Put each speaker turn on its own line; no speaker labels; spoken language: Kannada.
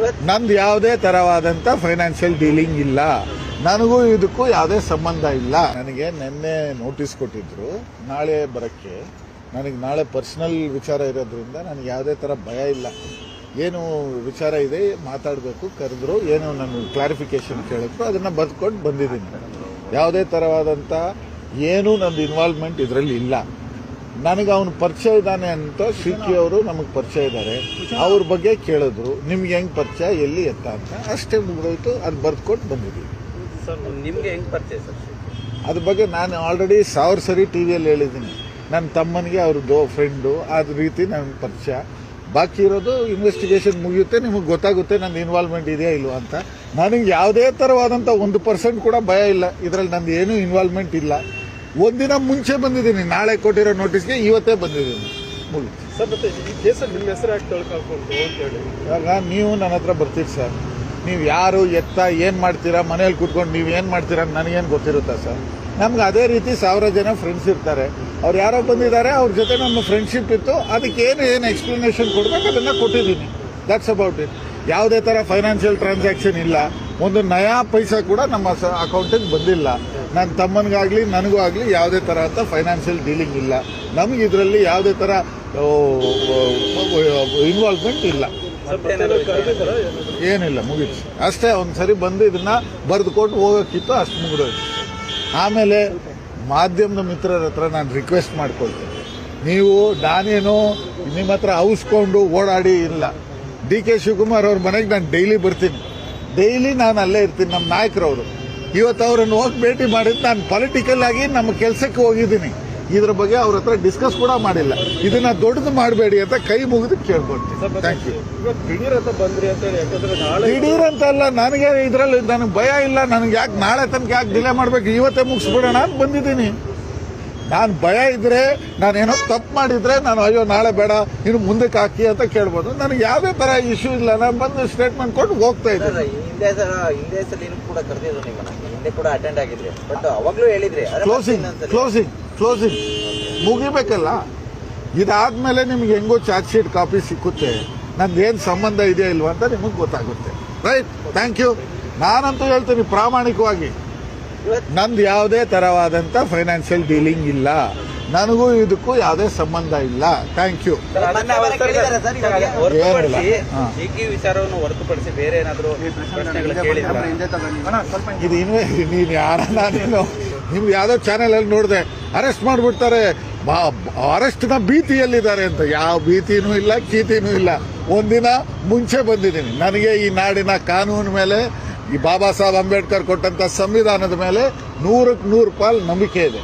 ನಂದು ಯಾವುದೇ ತರವಾದಂತ ಫೈನಾನ್ಷಿಯಲ್ ಡೀಲಿಂಗ್ ಇಲ್ಲ. ನನಗೂ ಇದಕ್ಕೂ ಯಾವುದೇ ಸಂಬಂಧ ಇಲ್ಲ. ನನಗೆ ನಿನ್ನೆ ನೋಟಿಸ್ ಕೊಟ್ಟಿದ್ರು, ನಾಳೆ ಬರಕ್ಕೆ. ನನಗೆ ನಾಳೆ ಪರ್ಸನಲ್ ವಿಚಾರ ಇರೋದ್ರಿಂದ ನನಗೆ ಯಾವುದೇ ಥರ ಭಯ ಇಲ್ಲ. ಏನು ವಿಚಾರ ಇದೆ, ಮಾತಾಡಬೇಕು, ಕರೆದ್ರು, ಏನು ನಾನು ಕ್ಲಾರಿಫಿಕೇಶನ್ ಕೇಳಿದ್ರು, ಅದನ್ನು ಬರ್ಕೊಂಡು ಬಂದಿದ್ದೀನಿ. ಯಾವುದೇ ಥರವಾದಂಥ ಏನೂ ನಂದು ಇನ್ವಾಲ್ವ್ಮೆಂಟ್ ಇದರಲ್ಲಿ ಇಲ್ಲ. ನನಗೆ ಅವನು ಪರಿಚಯ ಇದ್ದಾನೆ ಅಂತ ಸಿಕ್ಕಿ ಅವರು ನಮಗೆ ಪರಿಚಯ ಇದ್ದಾರೆ. ಅವ್ರ ಬಗ್ಗೆ ಕೇಳಿದ್ರು. ನಿಮ್ಗೆ ಹೆಂಗ್ ಪರಿಚಯ? ಎಲ್ಲಿ ಎತ್ತ ಅಂತ. ಅಷ್ಟೇ ಮುಗಿದೋಯ್ತು. ಅದು ಬರ್ದ್ಕೊಟ್ಟು ಬಂದಿದ್ದೀವಿ
ಸರ್ ನಿಮ್ಗೆ ಹೆಂಗ್ ಪರಿಚಯ ಸರ್
ಅದ್ರ ಬಗ್ಗೆ ನಾನು ಆಲ್ರೆಡಿ ಸಾವಿರ ಸರಿ ಟಿ ವಿಯಲ್ಲಿ ಹೇಳಿದ್ದೀನಿ. ನನ್ನ ತಮ್ಮನಿಗೆ ಅವ್ರದ್ದು ಫ್ರೆಂಡು ಅದ ರೀತಿ ನನಗೆ ಪರಿಚಯ. ಬಾಕಿ ಇರೋದು ಇನ್ವೆಸ್ಟಿಗೇಷನ್ ಮುಗಿಯುತ್ತೆ. ನಿಮಗೆ ಗೊತ್ತಾಗುತ್ತೆ ನನ್ನ ಇನ್ವಾಲ್ವ್ಮೆಂಟ್ ಇದೆಯಾ ಇಲ್ವಾ ಅಂತ. ನನಗೆ ಯಾವುದೇ ಥರವಾದಂಥ ಒಂದು ಪರ್ಸೆಂಟ್ ಕೂಡ ಭಯ ಇಲ್ಲ. ಇದರಲ್ಲಿ ನಂದು ಏನೂ ಇನ್ವಾಲ್ವ್ಮೆಂಟ್ ಇಲ್ಲ. ಒಂದಿನ ಮುಂಚೆ ಬಂದಿದ್ದೀನಿ. ನಾಳೆ ಕೊಟ್ಟಿರೋ ನೋಟಿಸ್ಗೆ ಇವತ್ತೇ ಬಂದಿದ್ದೀನಿ.
ಸರ್ ಮತ್ತೆ ಈ ಕೇಸಲ್ಲಿ ನಿಮ್ಮ ಹೆಸರು ಯಾಕೆ ಅಂತ ಹೇಳಿ.
ಇವಾಗ ನೀವು ನನ್ನ ಹತ್ರ ಬರ್ತೀರಿ ಸರ್. ನೀವು ಯಾರು ಎತ್ತ ಏನು ಮಾಡ್ತೀರಾ ಮನೇಲಿ ಕೂತ್ಕೊಂಡು ನೀವು ಏನು ಮಾಡ್ತೀರಾ ನನಗೇನು ಗೊತ್ತಿರುತ್ತಾ ಸರ್? ನಮ್ಗೆ ಅದೇ ರೀತಿ ಸಾವಿರ ಜನ ಫ್ರೆಂಡ್ಸ್ ಇರ್ತಾರೆ. ಅವ್ರು ಯಾರೋ ಬಂದಿದ್ದಾರೆ ಅವ್ರ ಜೊತೆ ನಮ್ಮ ಫ್ರೆಂಡ್ಶಿಪ್ ಇತ್ತು. ಅದಕ್ಕೆ ಏನು ಏನು ಎಕ್ಸ್ಪ್ಲನೇಷನ್ ಕೊಡಬೇಕು ಅದನ್ನು ಕೊಟ್ಟಿದ್ದೀನಿ. ದಟ್ಸ್ ಅಬೌಟ್ ಇಟ್ ಯಾವುದೇ ಥರ ಫೈನಾನ್ಷಿಯಲ್ ಟ್ರಾನ್ಸಾಕ್ಷನ್ ಇಲ್ಲ. ಒಂದು ನಯಾ ಪೈಸಾ ಕೂಡ ನಮ್ಮ ಅಕೌಂಟಿಗೆ ಬಂದಿಲ್ಲ. ನನ್ನ ತಮ್ಮನಿಗಾಗಲಿ, ನನಗೂ ಆಗಲಿ ಯಾವುದೇ ಥರ ಅಂತ ಫೈನಾನ್ಷಿಯಲ್ ಡೀಲಿಂಗ್ ಇಲ್ಲ. ನಮಗೆ ಇದರಲ್ಲಿ ಯಾವುದೇ ಥರ ಇನ್ವಾಲ್ವ್ಮೆಂಟ್ ಇಲ್ಲ? ಏನಿಲ್ಲ, ಮುಗೀತು. ಅಷ್ಟೇ ಒಂದು ಸರಿ ಬಂದು ಇದನ್ನ ಬರೆದುಕೊಂಡು ಹೋಗೋಕ್ಕಿತ್ತು, ಅಷ್ಟು ಮುಗಿದೋಯ್ತು. ಆಮೇಲೆ ಮಾಧ್ಯಮದ ಮಿತ್ರರ ಹತ್ರ ನಾನು ರಿಕ್ವೆಸ್ಟ್ ಮಾಡ್ಕೊಳ್ತೀನಿ ನೀವು ನಾನೇನು ನಿಮ್ಮ ಹತ್ರ ಔಸ್ಕೊಂಡು ಓಡಾಡಿ ಇಲ್ಲ. ಡಿ ಕೆ ಶಿವಕುಮಾರ್ ಅವ್ರ ಮನೆಗೆ ನಾನು ಡೈಲಿ ಬರ್ತೀನಿ. ಡೈಲಿ ನಾನು ಅಲ್ಲೇ ಇರ್ತೀನಿ ನಮ್ಮ ನಾಯಕರವರು. ಇವತ್ತು ಅವರನ್ನು ಹೋಗಿ ಭೇಟಿ ಮಾಡಿದ್ದು ನಾನು ಪೊಲಿಟಿಕಲ್ ಆಗಿ ನಮ್ಮ ಕೆಲಸಕ್ಕೆ ಹೋಗಿದ್ದೀನಿ. ಇದ್ರ ಬಗ್ಗೆ ಅವ್ರ ಹತ್ರ ಡಿಸ್ಕಸ್ ಕೂಡ ಮಾಡಿಲ್ಲ. ಇದನ್ನ ದೊಡ್ಡದು ಮಾಡಬೇಡಿ ಅಂತ ಕೈ ಮುಗಿದು
ಕೇಳ್ಕೊಡ್ತೀನಿ ದಿಢೀರ್ ಅಂತ
ಅಲ್ಲ ನನಗೆ ಇದರಲ್ಲಿ ನನಗೆ ಭಯ ಇಲ್ಲ ನನಗೆ ಯಾಕೆ ನಾಳೆ ತನಕ ಯಾಕೆ ಡಿಲೇ ಮಾಡ್ಬೇಕು? ಇವತ್ತೇ ಮುಗಿಸ್ಬಿಡೋಣ ಅಂತ ಬಂದಿದ್ದೀನಿ. ನಾನು ಭಯ ಇದ್ರೆ ನಾನೇನೋ ತಪ್ಪು ಮಾಡಿದ್ರೆ ನಾನು ಅಯ್ಯೋ ನಾಳೆ ಬೇಡ ಇನ್ನು ಮುಂದಕ್ಕೆ ಹಾಕಿ ಅಂತ ಕೇಳ್ಬೋದು. ನನಗೆ ಯಾವುದೇ ಥರ ಇಶ್ಯೂ ಇಲ್ಲ. ನಾನು ಬಂದು ಸ್ಟೇಟ್ಮೆಂಟ್ ಕೊಟ್ಟು ಹೋಗ್ತಾ ಇದ್ದೆ
ಹಿಂದೆ ಸರ್ ಹಿಂದೆ ಸಲ ಕೂಡ ಕರೆದಿದ್ರು ನೀವು ಹಿಂದೆ ಕೂಡ ಅಟೆಂಡ್ ಆಗಿದ್ರಿ. ಬಟ್ ಅವಾಗಲೂ ಹೇಳಿದ್ರಿ
ಕ್ಲೋಸಿಂಗ್ ಕ್ಲೋಸಿಂಗ್ ಕ್ಲೋಸಿಂಗ್ ಮುಗಿಬೇಕಲ್ಲ? ಇದಾದ್ಮೇಲೆ ನಿಮ್ಗೆ ಹೆಂಗೋ ಚಾರ್ಜ್ ಶೀಟ್ ಕಾಪಿ ಸಿಕ್ಕುತ್ತೆ. ನಂದು ಏನು ಸಂಬಂಧ ಇದೆಯಾ ಇಲ್ವಾ ಅಂತ ನಿಮಗೆ ಗೊತ್ತಾಗುತ್ತೆ. ರೈಟ್ ಥ್ಯಾಂಕ್ ಯು ನಾನಂತೂ ಹೇಳ್ತೀನಿ ಪ್ರಾಮಾಣಿಕವಾಗಿ. ನಂದು ಯಾವುದೇ ಥರವಾದಂಥ ಫೈನಾನ್ಷಿಯಲ್ ಡೀಲಿಂಗ್ ಇಲ್ಲ. ನನಗೂ ಇದಕ್ಕೂ ಯಾವುದೇ ಸಂಬಂಧ ಇಲ್ಲ. ಥ್ಯಾಂಕ್ ಯು
ವಿಚಾರವನ್ನು ಹೊರತುಪಡಿಸಿ ಬೇರೆ ಏನಾದ್ರು
ಇದು ಇನ್ವೆ ನೀನು ಯಾರನ್ನ ನೀನು? ನಿಮ್ಗೆ ಯಾವುದೋ ಚಾನೆಲಲ್ಲಿ ನೋಡಿದೆ. ಅರೆಸ್ಟ್ ಮಾಡಿಬಿಡ್ತಾರೆ. ಅರೆಸ್ಟ್ನ ಭೀತಿಯಲ್ಲಿದ್ದಾರೆ ಅಂತ. ಯಾವ ಭೀತಿನೂ ಇಲ್ಲ ಕೀತಿನೂ ಇಲ್ಲ. ಒಂದಿನ ಮುಂಚೆ ಬಂದಿದ್ದೀನಿ. ನನಗೆ ಈ ನಾಡಿನ ಕಾನೂನು ಮೇಲೆ ಈ ಬಾಬಾ ಸಾಹೇಬ್ ಅಂಬೇಡ್ಕರ್ ಕೊಟ್ಟಂತ ಸಂವಿಧಾನದ ಮೇಲೆ ನೂರಕ್ಕೆ ನೂರು ಪಾಲ್ ನಂಬಿಕೆ ಇದೆ.